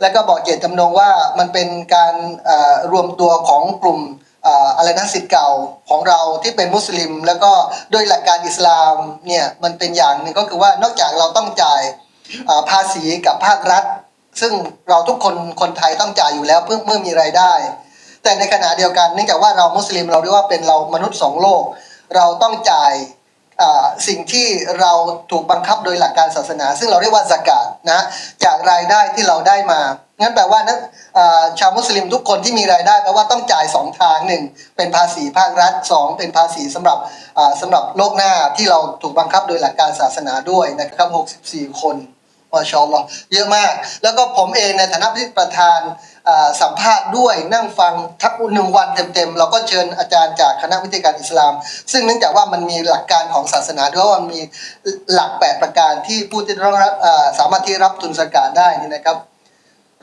แล้วก็บอกเจตจำนงว่ามันเป็นการรวมตัวของกลุ่มอะไรนะสิทธิ์เก่าของเราที่เป็นมุสลิม แล้วก็ด้วยหลักการอิสลามเนี่ยมันเป็นอย่างหนึ่งก็คือว่านอกจากเราต้องจ่ายภาษีกับภาครัฐ ซึ่งเราทุกคนคนไทยต้องจ่ายอยู่แล้วเพื่อเมื่อมีรายได้ แต่ในขณะเดียวกันเนื่องจากว่าเรามุสลิมเราเรียกว่าเป็นเรามนุษย์สองโลก เราต้องจ่าย สิ่งที่เราถูกบังคับโดยหลักการศาสนา ซึ่งเราเรียกว่าสกาดนะจากรายได้ที่เราได้มา งั้นแปลว่านั้นชาวมุสลิมทุกคนที่มีรายได้แปลว่าต้องจ่ายสองทางหนึ่งเป็นภาษีภาครัฐสองเป็นภาษีสำหรับสำสำหรับโลกหน้าที่เราถูกบังคับโดยหลักการศาสนาด้วยนะครับ64 คน มาชอลอเยอะมาก แล้วก็ผมเองในฐานะที่ประธานสัมภาษณ์ด้วยนั่งฟังทักหนึ่งวันเต็มๆ เราก็เชิญอาจารย์จากคณะวิทยาการอิสลาม ซึ่งเนื่องจากว่ามันมีหลักการของศาสนาด้วยว่ามันมีหลักแปดประการที่ผู้ที่ต้องรับสามารถที่รับทุนสกาดได้นี่นะครับ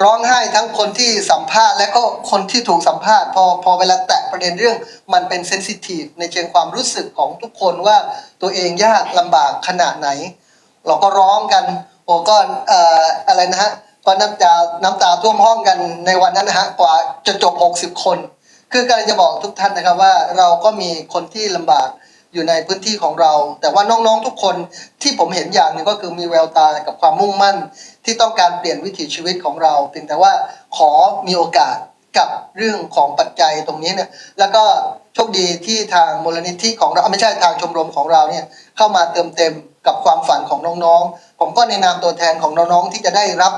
ร้องไห้ทั้งคนที่สัมภาษณ์และก็คนที่ถูกสัมภาษณ์ พอพอเวลาแตะประเด็นเรื่องมันเป็นเซนซิทีฟในเชิงความรู้สึกของทุกคนว่าตัวเองยากลำบากขนาดไหน เราก็ร้องกัน โอ้ก็เอ่ออะไรนะฮะก็น้ำตาน้ำตาท่วมห้องกันในวันนั้นนะฮะกว่าจะจบ 60 คน คือการจะบอกทุกท่านนะครับว่าเราก็มีคนที่ลำบากอยู่ในพื้นที่ของเรา แต่ว่าน้องๆทุกคนที่ผมเห็นอย่างหนึ่งก็คือมีแววตากับความมุ่งมั่น ที่ต้องการเปลี่ยนวิถีชีวิตของเราเพียงแต่ว่าขอมีโอกาส กับเรื่องของปัจจัยตรงนี้เนี่ยแล้วก็โชคดีที่ทางมูลนิธิของเราไม่ใช่ทางชมรมของเราเนี่ยเข้ามาเติมเต็มกับความฝันของน้องๆ ผมก็ในนามตัวแทนของน้องๆที่จะได้รับ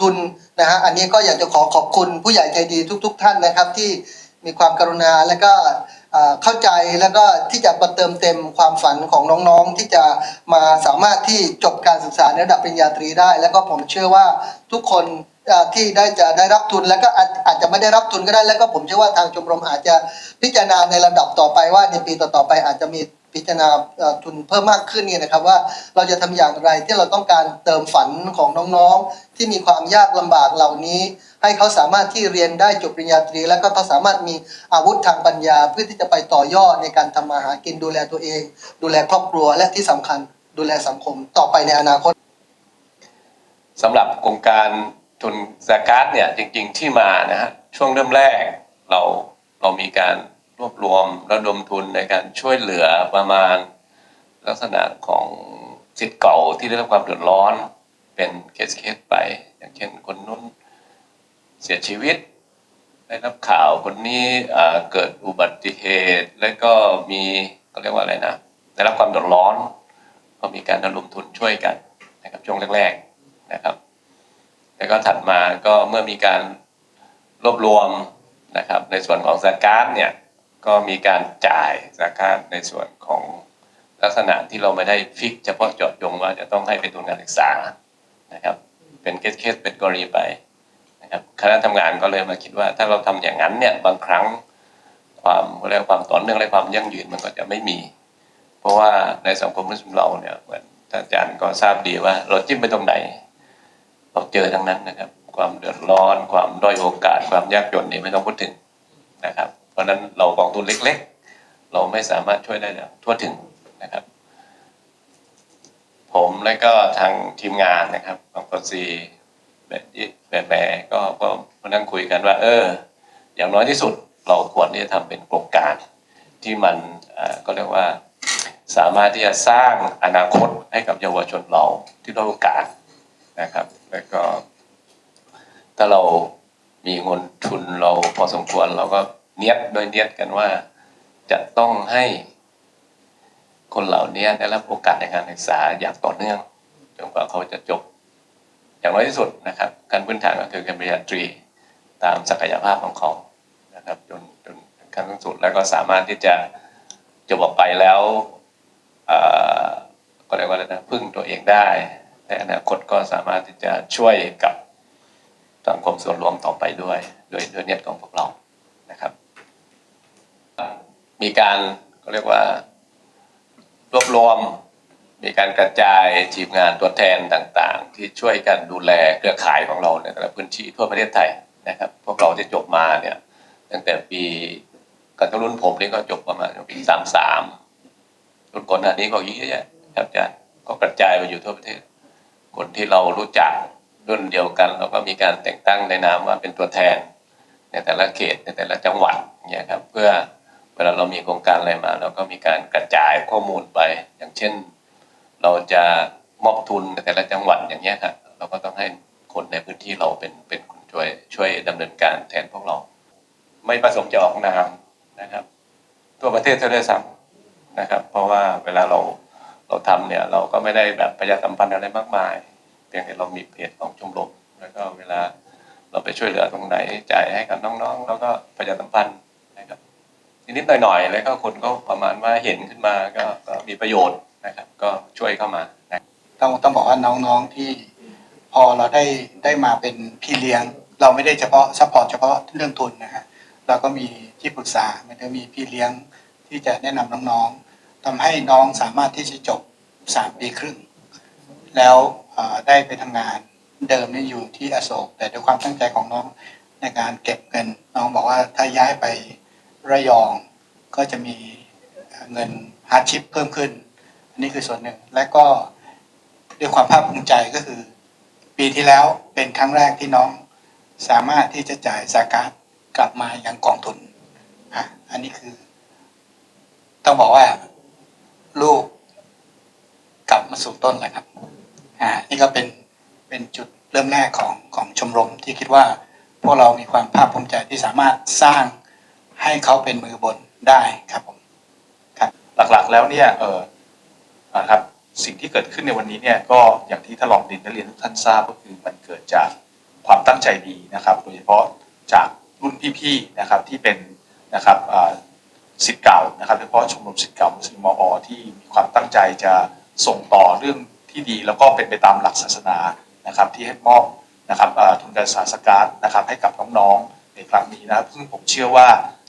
ทุนนะฮะอันนี้ก็อยากจะขอขอบคุณผู้ใหญ่ใจดีทุก ๆ ท่านนะครับที่มีความกรุณาและก็เข้าใจแล้วก็ที่จะมาเติมเต็มความฝันของน้องๆ ที่จะมาสามารถที่จบการศึกษาในระดับปริญญาตรีได้ แล้วก็ผมเชื่อว่าทุกคน ที่ได้จะได้รับทุนแล้วก็อาจจะไม่ได้รับทุนก็ได้แล้วก็ผมเชื่อว่าทางชมรมอาจจะพิจารณาในลำดับต่อไปว่าในปีต่อๆไปอาจจะมีพิจารณาทุนเพิ่มมากขึ้นเนี่ยนะครับว่าเราจะทำอย่างไรที่เราต้องการเติมฝันของน้องๆ ที่มีความยากลำบากเหล่านี้ ให้เขาสามารถที่เรียนได้จบปริญญาตรี แล้วก็เขาสามารถมีอาวุธทางปัญญา เพื่อที่จะไปต่อยอดในการทำมาหากินดูแลตัวเอง ดูแลครอบครัวและที่สำคัญดูแลสังคมต่อไปในอนาคตสำหรับโครงการ ทุนสกาดเนี่ยจริง ๆที่มานะฮะช่วงเริ่มแรกเราเรามีการรวบรวมระดมทุนในการช่วยเหลือประมาณลักษณะของสิทธิ์เก่าที่ได้รับความเดือดร้อนเป็นเคสเคสไป อย่างเช่นคนนู้นเสียชีวิต ได้รับข่าวคนนี้เกิดอุบัติเหตุ แล้วก็มีเขาเรียกว่าอะไรนะได้รับความเดือดร้อน ก็มีการระดมทุนช่วยกันนะครับช่วงแรกๆนะครับ แล้วก็ถัดมาก็เมื่อมีการรวบรวมนะครับ ในส่วนของสการเนี่ยก็มีการจ่ายสการในส่วนของลักษณะที่เราไม่ได้ฟิกเฉพาะเจาะจงว่าจะต้องให้เป็นทุนการศึกษานะครับ เป็นเคสเคสเป็นกรณีไปนะครับคณะทำงานก็เลยมาคิดว่า ถ้าเราทำอย่างนั้นเนี่ยบางครั้งความเรียกความต่อเนื่องและความยั่งยืนมันก็จะไม่มี เพราะว่าในสังคมมุสลิมเราเนี่ยเหมือนท่านอาจารย์ก็ทราบดีว่าเราจิ้มไปตรงไหน เจอทั้งนั้นนะครับ ความเดือดร้อน ความด้อยโอกาส ความยากจนนี่ไม่ต้องพูดถึงนะครับ เพราะนั้นเรากองทุนเล็ก ๆ เราไม่สามารถช่วยได้อย่างทั่วถึงนะครับ ผมและก็ทางทีมงานนะครับบางคนซีแบบแบบแบก็ก็มานั่งคุยกันว่า เออ อย่างน้อยที่สุดเราควรที่จะทำเป็นโครงการ ที่มันก็เรียกว่าสามารถที่จะสร้างอนาคตให้กับเยาวชนเราที่ด้อยโอกาสนะครับ แล้วก็ ถ้าเรามีเงินทุนเราพอสมควรเราก็เนียดโดยเนียดกันว่า จะต้องให้คนเหล่านี้ได้รับโอกาสในการศึกษาอย่างต่อเนื่องจนกว่าเขาจะจบ อย่างน้อยที่สุดนะครับการพื้นฐานก็คือการปริญญาตรีตามศักยภาพของเขานะครับจนจนขั้นสูงสุดแล้วก็สามารถที่จะจบออกไปแล้วก็เรียกว่าอะไรนะพึ่งตัวเองได้ ในอนาคตก็สามารถที่จะช่วยกับสังคมส่วนรวมต่อไปด้วยโดยโดยเนียของพวกเรานะครับ มีการก็เรียกว่ารวบรวมมีการกระจายทีมงานตัวแทนต่างๆ ที่ช่วยกันดูแลเครือข่ายของเราในแต่ละพื้นที่ทั่วประเทศไทยนะครับ พวกเราที่จบมาเนี่ยตั้งแต่ปีกันรุ่นผมนี่ก็จบประมาณปีสามสามรุ่นก่อนหน้านี้ก็เยอะแยะครับอาจารย์ก็กระจายไปอยู่ทั่วประเทศ คนที่เรารู้จักรุ่นเดียวกัน เราก็มีการแต่งตั้งในนามว่าเป็นตัวแทน ในแต่ละเขตในแต่ละจังหวัดเนี่ยครับเพื่อเวลาเรามีโครงการอะไรมา เราก็มีการกระจายข้อมูลไป อย่างเช่น เราจะมอบทุนในแต่ละจังหวัดอย่างเงี้ยครับเราก็ต้องให้คนในพื้นที่เราเป็นเป็นคนช่วยช่วยดำเนินการแทนพวกเรา ไม่ประสงค์จะออกนามนะครับ ตัวประเทศเท่าได้ซ้ำนะครับ เพราะว่าเวลาเราเราทำเนี่ยเราก็ไม่ได้แบบประชาสัมพันธ์อะไรมากมาย เพียงแต่เรามีเพจของชมรมแล้วก็เวลาเราไปช่วยเหลือตรงไหนจ่ายให้กับน้องๆ แล้วก็ประชาสัมพันธ์นะครับนิดๆหน่อยๆแล้วก็คนก็ประมาณว่าเห็นขึ้นมาก็ก็มีประโยชน์นะครับ ก็ช่วยเข้ามานะต้องต้องบอกว่าน้องๆที่พอเราได้ได้มาเป็นพี่เลี้ยง เราไม่ได้เฉพาะซัพพอร์ตเฉพาะเรื่องทุนนะฮะเราก็มีที่ปรึกษามันจะมีพี่เลี้ยงที่จะแนะนำน้องๆทำให้น้องสามารถที่จะจบสามปีครึ่ง แล้ว ได้ไปทำงานเดิมนี่อยู่ที่อโศก แต่ด้วยความตั้งใจของน้องในการเก็บเงิน น้องบอกว่าถ้าย้ายไประยองก็จะมีเงินฮาร์ดชิปเพิ่มขึ้น อันนี้คือส่วนหนึ่ง และก็ด้วยความภาคภูมิใจก็คือ ปีที่แล้วเป็นครั้งแรกที่น้องสามารถที่จะจ่ายสากาศกลับมาอย่างกองทุนอะอันนี้คือ ต้องบอกว่าลูกกลับมาสู่ต้นแล้วครับ อ่านี่ก็เป็นเป็นจุดเริ่มแรกของของชมรมที่คิดว่าพวกเรามีความภาคภูมิใจที่สามารถสร้างให้เขาเป็นมือบนได้ครับผมครับหลักๆแล้วเนี่ยเออนะครับสิ่งที่เกิดขึ้นในวันนี้เนี่ยก็อย่างที่ท่านรองดินได้เรียนทุกท่านทราบก็คือมันเกิดจากความตั้งใจดีนะครับ โดยเฉพาะจากรุ่นพี่ๆนะครับที่เป็นนะครับอ่าสิทธิ์เก่านะครับโดยเฉพาะชมรมสิทธิ์เก่ามุสลิมมอที่มีความตั้งใจจะส่งต่อเรื่อง ที่ดี แล้วก็เป็นไปตามหลักศาสนานะครับที่ให้มอบนะครับทุนการศึกษาสการ์นะครับให้กับน้องๆในครั้งนี้นะครับซึ่งผมเชื่อว่า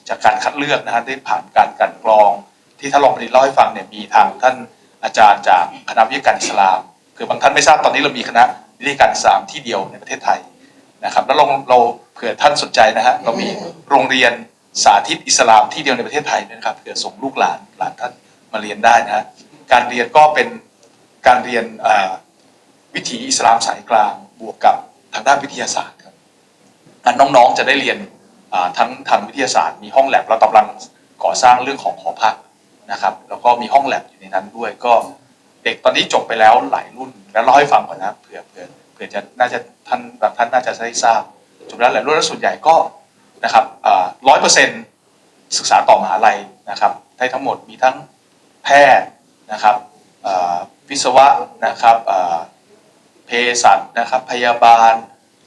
จากการคัดเลือกนะฮะได้ผ่านการกันกรอง ที่ท่านรองประดิษฐ์เล่าให้ฟังเนี่ยมีทางท่านอาจารย์จากคณะวิทยาการอิสลาม คือบางท่านไม่ทราบตอนนี้เรามีคณะวิทยาการอิสลามที่เดียวในประเทศไทยนะครับแล้วเราเราเผื่อท่านสนใจนะฮะเรามีโรงเรียนสาธิตอิสลามที่เดียวในประเทศไทยด้วยนะครับเผื่อส่งลูกหลานหลานท่านมาเรียนได้นะฮะการเรียนก็เป็น การเรียนวิถีอิสลามสายกลางบวกกับทางด้านวิทยาศาสตร์ครับน้องๆจะได้เรียนทั้งทางวิทยาศาสตร์ มีห้องแลบเรากำลังก่อสร้างเรื่องของหอพักนะครับ แล้วก็มีห้องแลบอยู่ในนั้นด้วยก็เด็กตอนนี้จบไปแล้วหลายรุ่นแล้วเล่าให้ฟังก่อนนะเผื่อเผื่อเผื่อจะน่าจะท่านบางท่านน่าจะได้ทราบจบแล้วหลายรุ่นแล้วส่วนใหญ่ก็นะครับร้อยเปอร์เซ็นต์ศึกษาต่อมหาลัยนะครับได้ทั้งหมดมีทั้งแพทย์นะครับ วิศวะนะครับเภสัชนะครับพยาบาล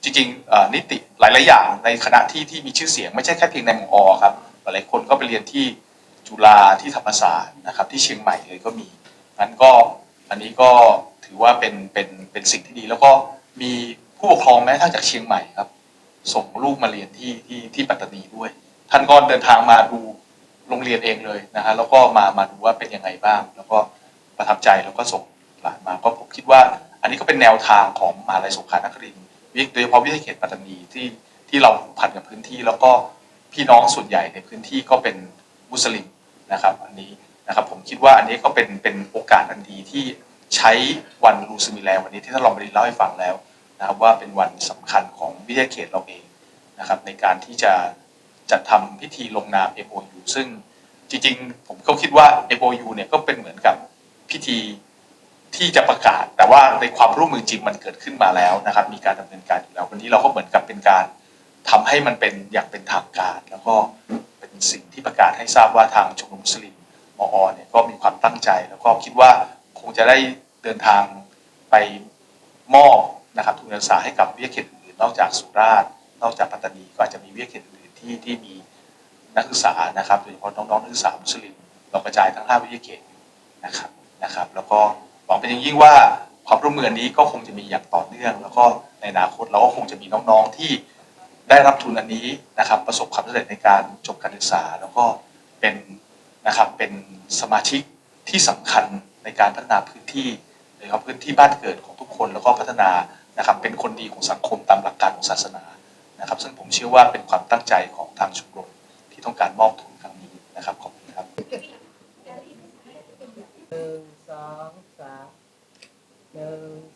จริงๆนิติหลายๆอย่างในคณะที่ที่มีชื่อเสียงไม่ใช่แค่เพียงในมอครับหลายคนก็ไปเรียนที่จุฬาที่ธรรมศาสตร์นะครับที่เชียงใหม่เลยก็มีงั้นก็อันนี้ก็ถือว่าเป็นเป็นเป็นสิ่งที่ดี แล้วก็มีผู้ปกครองแม้ทั่งจากเชียงใหม่ครับ ส่งลูกมาเรียนที่ที่ที่ปัตตานีด้วย ท่านก็เดินทางมาดูโรงเรียนเองเลยนะฮะแล้วก็มามาดูว่าเป็นยังไงบ้าง แล้วก็ ประทับใจแล้วก็ส่งหลานมาก็ผมคิดว่า อันนี้ก็เป็นแนวทางของมหาลัยสงขลานครินทร์โดยเฉพาะวิทยาเขตปัตตานีที่ที่เราผูกพันกับพื้นที่ แล้วก็พี่น้องส่วนใหญ่ในพื้นที่ก็เป็นมุสลิมนะครับอันนี้นะครับผมคิดว่าอันนี้ก็เป็นเป็นโอกาสอันดีที่ใช้วันรูสมิแลวันนี้ที่ท่านรองบริเล่าให้ฟังแล้วนะครับว่าเป็นวันสำคัญของวิทยาเขตเราเองนะครับในการที่จะจัดทำพิธีลงนาม MOU ซึ่งจริงๆ ผมก็คิดว่า MOU เนี่ยก็เป็นเหมือนกับ พิธีที่จะประกาศ แต่ว่าในความร่วมมือจริงมันเกิดขึ้นมาแล้วนะครับ มีการดำเนินการอยู่แล้ววันนี้เราก็เหมือนกับเป็นการทำให้มันเป็นอย่างเป็นทางการ แล้วก็เป็นสิ่งที่ประกาศให้ทราบว่าทางชมรมมุสลิมมอเนี่ยก็มีความตั้งใจ แล้วก็คิดว่าคงจะได้เดินทางไปมอบนะครับทุนการศึกษาให้กับวิทยาเขตอื่นนอกจากสุราษฎร์นอกจากปัตตานีก็อาจจะมีวิทยาเขตอื่นที่ที่มีนักศึกษานะครับโดยเฉพาะน้องๆนักศึกษามุสลิมเรากระจายทั้ง5วิทยาเขตนะครับ นะครับ แล้วก็หวังเป็นอย่างยิ่งว่าความร่วมมือนี้ก็คงจะมีอย่างต่อเนื่อง แล้วก็ในอนาคตเราก็คงจะมีน้องๆที่ได้รับทุนอันนี้นะครับ ประสบความสำเร็จในการจบการศึกษา แล้วก็เป็นนะครับเป็นสมาชิกที่สำคัญในการพัฒนาพื้นที่โดยเฉพาะพื้นที่บ้านเกิดของทุกคน แล้วก็พัฒนานะครับเป็นคนดีของสังคมตามหลักการของศาสนานะครับ ซึ่งผมเชื่อว่าเป็นความตั้งใจของทางชมรมที่ต้องการมอบทุนครั้งนี้นะครับขอบ คุ